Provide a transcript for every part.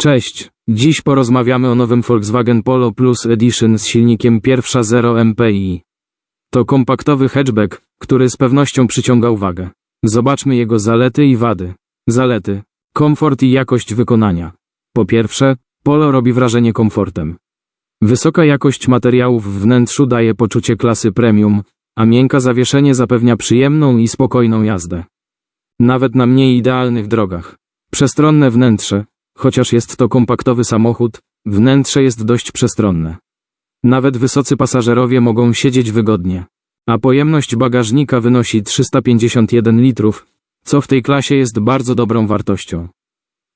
Cześć, dziś porozmawiamy o nowym Volkswagen Polo Plus Edition z silnikiem 1.0 MPI. To kompaktowy hatchback, który z pewnością przyciąga uwagę. Zobaczmy jego zalety i wady. Zalety. Komfort i jakość wykonania. Po pierwsze, Polo robi wrażenie komfortem. Wysoka jakość materiałów w wnętrzu daje poczucie klasy premium, a miękka zawieszenie zapewnia przyjemną i spokojną jazdę. Nawet na mniej idealnych drogach. Przestronne wnętrze, chociaż jest to kompaktowy samochód, wnętrze jest dość przestronne. Nawet wysocy pasażerowie mogą siedzieć wygodnie. A pojemność bagażnika wynosi 351 litrów, co w tej klasie jest bardzo dobrą wartością.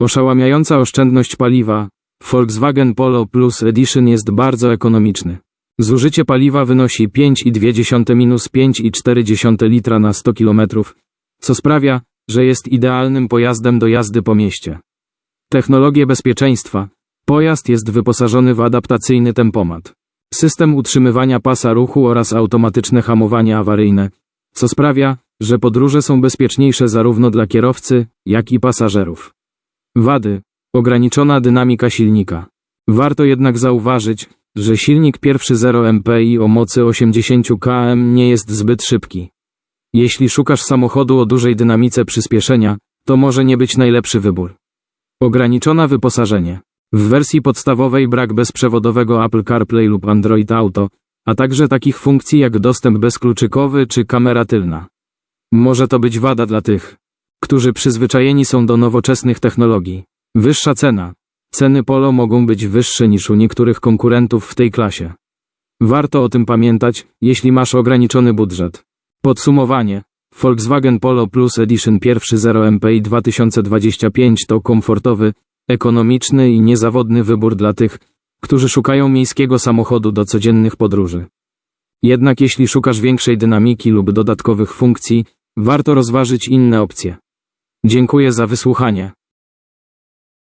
Oszałamiająca oszczędność paliwa, Volkswagen Polo Plus Edition jest bardzo ekonomiczny. Zużycie paliwa wynosi 5,2-5,4 litra na 100 km, co sprawia, że jest idealnym pojazdem do jazdy po mieście. Technologie bezpieczeństwa. Pojazd jest wyposażony w adaptacyjny tempomat. System utrzymywania pasa ruchu oraz automatyczne hamowanie awaryjne, co sprawia, że podróże są bezpieczniejsze zarówno dla kierowcy, jak i pasażerów. Wady. Ograniczona dynamika silnika. Warto jednak zauważyć, że silnik 1.0 MPI o mocy 80 km nie jest zbyt szybki. Jeśli szukasz samochodu o dużej dynamice przyspieszenia, to może nie być najlepszy wybór. Ograniczona wyposażenie. W wersji podstawowej brak bezprzewodowego Apple CarPlay lub Android Auto, a także takich funkcji jak dostęp bezkluczykowy czy kamera tylna. Może to być wada dla tych, którzy przyzwyczajeni są do nowoczesnych technologii. Wyższa cena. Ceny Polo mogą być wyższe niż u niektórych konkurentów w tej klasie. Warto o tym pamiętać, jeśli masz ograniczony budżet. Podsumowanie. Volkswagen Polo Plus Edition 1.0 MPI 2025 to komfortowy, ekonomiczny i niezawodny wybór dla tych, którzy szukają miejskiego samochodu do codziennych podróży. Jednak jeśli szukasz większej dynamiki lub dodatkowych funkcji, warto rozważyć inne opcje. Dziękuję za wysłuchanie.